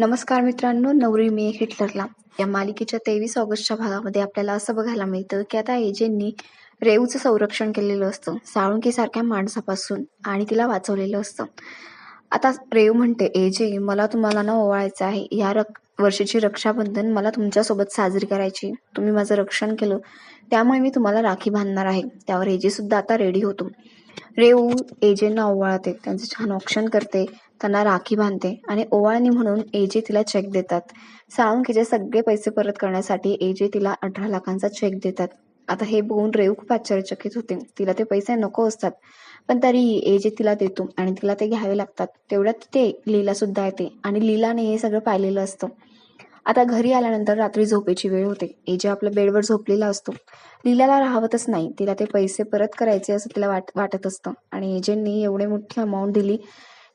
नमस्कार मित्रांनो नवरी मे एक हिटलरला. या मालिकेच्या तेवीस ऑगस्टच्या भागामध्ये आपल्याला असं बघायला मिळतं की आता एजेंनी रेऊचं संरक्षण केलेलं असतं साळुंकीसारख्या माणसापासून आणि तिला वाचवलेलं असतं. आता रेऊ म्हणते एजे मला तुम्हाला ना ओवाळायचं आहे. या रक वर्षीची रक्षाबंधन मला तुमच्यासोबत साजरी करायची. तुम्ही माझं रक्षण केलं त्यामुळे मी तुम्हाला राखी बांधणार आहे. त्यावर एजे सुद्धा आता रेडी होतो. रेऊ एजेंना ओवाळते त्यांचं छान ऑप्शन करते त्यांना राखी बांधते आणि ओवाळणी म्हणून एजे तिला चेक देतात. साळुंकीचे सगळे पैसे परत करण्यासाठी एजे तिला अठरा लाखांचा चेक देतात. आता हे बघून रेव खूप आश्चर्यचकित होते. तिला ते पैसे नको असतात. पण तरीही एजे तिला देतो आणि तिला ते घ्यावे लागतात. तेवढ्यात ते लीला सुद्धा येते आणि लीलाने हे सगळं पाहिलेलं असतं. आता घरी आल्यानंतर रात्री झोपेची वेळ होते. एजे आपल्या बेडवर झोपलेला असतो. लीलाला राहतच नाही. तिला ते पैसे परत करायचे असं तिला वाट वाटत असतं. आणि एजेंनी एवढे मोठी अमाऊंट दिली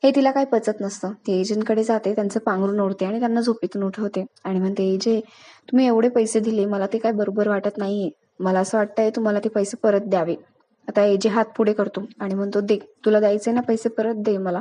हे तिला काही पचत नसतं. ती एजंटकडे जाते त्यांचं पांघरून ओढते आणि त्यांना झोपेतून उठवते. आणि म्हणते एजे तुम्ही एवढे पैसे दिले मला ते काय बरोबर वाटत नाहीये. मला असं वाटतंय तुम्हाला ते पैसे परत द्यावे. आता एजे हात पुढे करतो आणि म्हणतो दे तुला द्यायचे ना पैसे परत दे मला.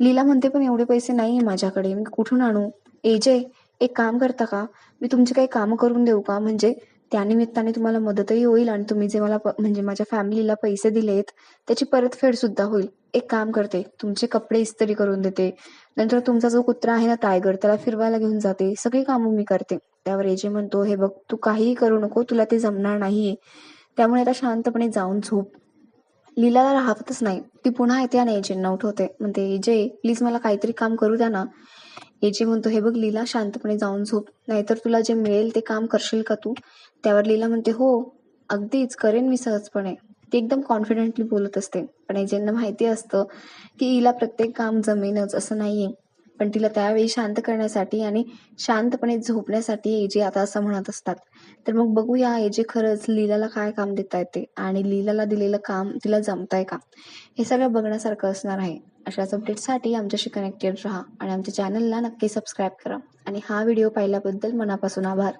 लीला म्हणते पण एवढे पैसे नाहीये माझ्याकडे. मी कुठून आणू? एजे एक काम करता का? मी तुमचे काही कामं करून देऊ का? म्हणजे त्यानिमित्ताने तुम्हाला मदतही होईल आणि तुम्ही जे मला प- म्हणजे माझ्या फॅमिलीला पैसे दिलेत त्याची परतफेड सुद्धा होईल. एक काम करते तुमचे कपडे इस्त्री करून देते. नंतर तुमचा जो कुत्रा आहे ना टायगर त्याला फिरवायला घेऊन जाते. सगळी कामं मी करते. त्यावर एजे म्हणतो हे बघ तू काहीही करू नको तुला ते जमणार नाहीये. त्यामुळे आता शांतपणे जाऊन झोप. लीलाला राहतच नाही. ती पुन्हा येते आणि एजेंना उठवते. म्हणते एजे प्लीज मला काहीतरी काम करू द्या ना. एजे म्हणतो हे बघ लीला शांतपणे जाऊन झोप. नाहीतर तुला जे मिळेल ते काम करशील का तू? त्यावर लीला म्हणते हो अगदीच करेन मी सहजपणे. ती एकदम कॉन्फिडेंटली बोलत असते. पण एजेंना माहिती असतं की हिला प्रत्येक काम जमेनच असं नाहीये. पण तिला त्यावेळी शांत करण्यासाठी आणि शांतपणे झोपण्यासाठी एजे आता असं म्हणत असतात. तर मग बघूया एजे खरंच लीलाला काय काम देता येते आणि लीलाला दिलेलं काम तिला जमताय का? हे सगळं बघण्यासारखं असणार आहे. अशाच अपडेटसाठी आमच्याशी कनेक्टेड राहा आणि आमच्या चॅनलला नक्की सबस्क्राईब करा. आणि हा व्हिडिओ पाहिल्याबद्दल मनापासून आभार.